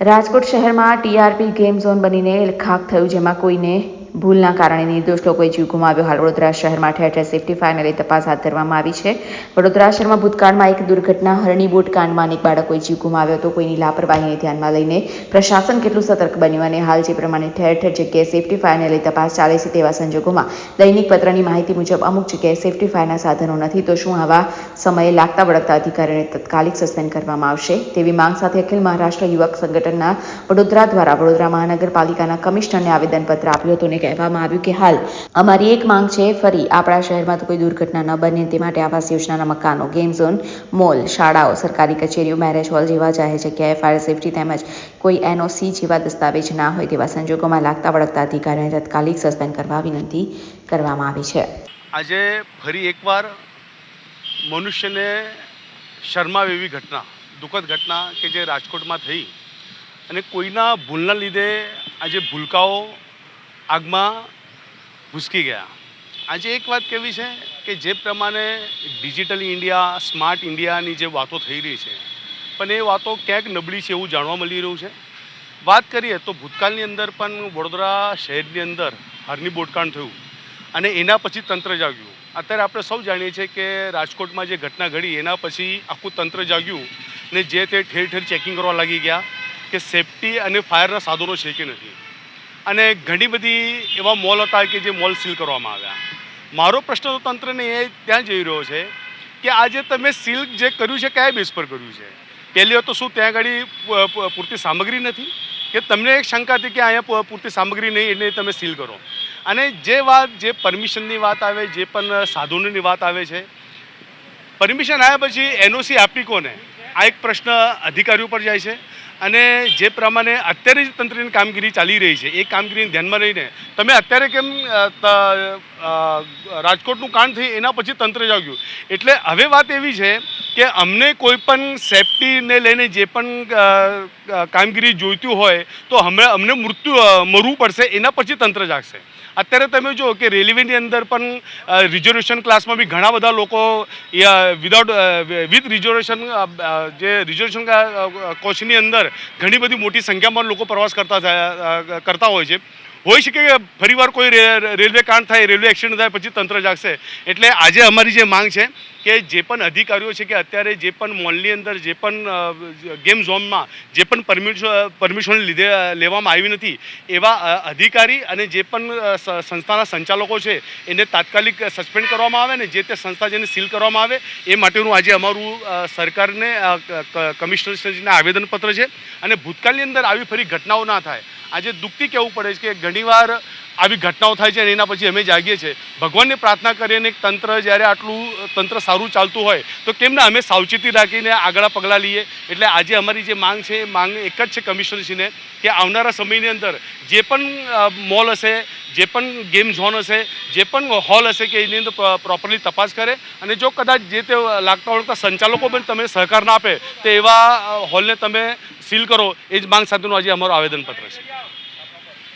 રાજકોટ શહેરમાં TRP game zone બનીને ખાક થયું જેમાં કોઈને ભૂલના કારણે નિર્દોષ લોકોએ જીવ ગુમાવ્યો. હાલ વડોદરા શહેરમાં ઠેર ઠેર સેફટી ફાઇનલી તપાસ હાથ ધરવામાં આવી છે. વડોદરા શહેરમાં ભૂતકાળમાં એક દુર્ઘટના, હરણી બોટ કાંડમાં અનેક બાળકોએ જીવ ગુમાવ્યો હતો. કોઈની લાપરવાહીને ધ્યાનમાં લઈને પ્રશાસન કેટલું સતર્ક બન્યું અને હાલ જે પ્રમાણે ઠેર ઠેર જગ્યાએ સેફટી ફાઇનલી તપાસ ચાલે છે તેવા સંજોગોમાં દૈનિક પત્રની માહિતી મુજબ અમુક જગ્યાએ સેફટી ફાયરના સાધનો નથી તો શું આવા સમયે લાગતા વળગતા અધિકારીઓને તાત્કાલિક સસ્પેન્ડ કરવામાં આવશે? તેવી માંગ સાથે અખિલ મહારાષ્ટ્ર યુવક સંગઠનના વડોદરા દ્વારા વડોદરા મહાનગરપાલિકાના કમિશનરને આવેદનપત્ર આપ્યું હતું અને કહેવામાં આવ્યું કે હાલ અમારી એક માંગ છે, ફરી આપણા શહેરમાં તો કોઈ દુર્ઘટના ન બને તે માટે આવાસ યોજનાના મકાનો ગેમ ઝોન મોલ શાળાઓ, સરકારી કચેરીઓ મેરેજ હોલ જેવા જાહેર જગ્યાએ ફાયર સેફટી તેમજ કોઈ એનઓસી જેવા દસ્તાવેજ ના હોય તેવા સંજોગોમાં લાગતા વળગતા અધિકારીઓને તાત્કાલિક સસ્પેન્ડ કરવા વિનંતી કરવામાં આવી છે. આજે ફરી એકવાર મનુષ્યને શરમાવે એવી ઘટના, દુઃખદ ઘટના કે જે રાજકોટમાં થઈ અને કોઈના ભૂલના લીધે આજે ભૂલકાઓ આગમાં ભૂસકી ગયા. આજે એક વાત કહેવી છે કે જે પ્રમાણે ડિજિટલ ઇન્ડિયા, સ્માર્ટ ઇન્ડિયાની જે વાતો થઈ રહી છે, પણ એ વાતો ક્યાંક નબળી છે એવું જાણવા મળી રહ્યું છે? વાત કરીએ તો ભૂતકાળની અંદર પણ વડોદરા શહેરની અંદર હારની બોટકાણ થયું અને એના પછી તંત્ર જાગ્યું. અત્યારે આપણે સૌ જાણીએ છીએ કે રાજકોટમાં જે ઘટના ઘડી એના પછી આખું તંત્ર જાગ્યું ને જે તે ઠેર ઠેર ચેકિંગ કરવા લાગી ગયા કે સેફટી અને ફાયરના સાધનો છે કે નથી. અને ઘણી બધી એવા મોલ હતા કે જે મોલ સીલ કરવામાં આવ્યા. મારો પ્રશ્ન તો તંત્રને એ ત્યાં જઈ રહ્યો છે કે આજે તમે સીલ જે કર્યું છે, કયા બેઝ પર કર્યું છે? પહેલી તો શું ત્યાં આગળ પૂરતી સામગ્રી નથી? કે તમને એક શંકા હતી કે અહીંયા પૂરતી સામગ્રી નહીં એટલે તમે સીલ કરો? અને જે વાત, જે પરમિશનની વાત આવે, જે પણ સાધનોની વાત આવે છે, પરમિશન આવ્યા પછી એનઓસી આપી કોને? આ એક પ્રશ્ન અધિકારીઓ પર જાય છે. અને જે પ્રમાણે અત્યારે જે તંત્રની કામગીરી ચાલી રહી છે, એ કામગીરીને ધ્યાનમાં લઈને તમે અત્યારે કેમ રાજકોટનું કાંડ થઈ એના પછી તંત્ર જાગ્યું? એટલે હવે વાત એવી છે કે અમને કોઈ પણ સેફટીને લઈને જે પણ કામગીરી જોઈતી હોય, તો હમણાં અમને મૃત્યુ મરવું પડશે, એના પછી તંત્ર જાગશે. અત્યારે તમે જુઓ કે રેલવેની અંદર પણ રિઝર્વેશન ક્લાસમાં બી ઘણા બધા લોકો વિધાઉટ વિથ રિઝર્વેશન જે રિઝર્વેશન કોચની અંદર ઘણી બધી મોટી સંખ્યામાં લોકો પ્રવાસ કરતા કરતા હોય છે. હોઈ શકે કે ફરીવાર કોઈ રેલવે કાંડ થાય, રેલવે એક્સિડન્ટ થાય, પછી તંત્ર જાગશે. એટલે આજે અમારી જે માંગ છે કે જે પણ અધિકારીઓ છે કે અત્યારે જે પણ મોલની અંદર, જે પણ ગેમ ઝોનમાં, જે પણ પરમિશન પરમિશન લીધે લેવામાં આવી નથી, એવા અધિકારી અને જે પણ સંસ્થાના સંચાલકો છે, એને તાત્કાલિક સસ્પેન્ડ કરવામાં આવે ને જે તે સંસ્થા જેને સીલ કરવામાં આવે, એ માટેનું આજે અમારું સરકારને કમિશનરશ્રીને આવેદનપત્ર છે. અને ભૂતકાળની અંદર આવી ફરી ઘટનાઓ ના થાય. આજે દુઃખથી કહેવું પડે છે કે ઘણીવાર આવી ઘટનાઓ થાય છે અને એના પછી અમે જાગીએ છીએ. ભગવાનને પ્રાર્થના કરીને તંત્ર જ્યારે આટલું તંત્ર સારું ચાલતું હોય, તો કેમ ના અમે સાવચેતી રાખીને આગળ પગલાં લઈએ? એટલે આજે અમારી જે માંગ છે, એ માંગ એક જ છે કમિશનરશ્રીને, કે આવનારા સમયની અંદર જે પણ મોલ હશે, જે પણ ગેમ ઝોન હશે, જે પણ હોલ હશે કે એની અંદર પ્રોપરલી તપાસ કરે અને જો કદાચ જે તે લાગતા વળગતા સંચાલકો પણ તમે સહકાર ના આપે, તો એવા હોલને તમે સીલ કરો, એ જ માંગ સાથેનું આજે અમારું આવેદનપત્ર છે.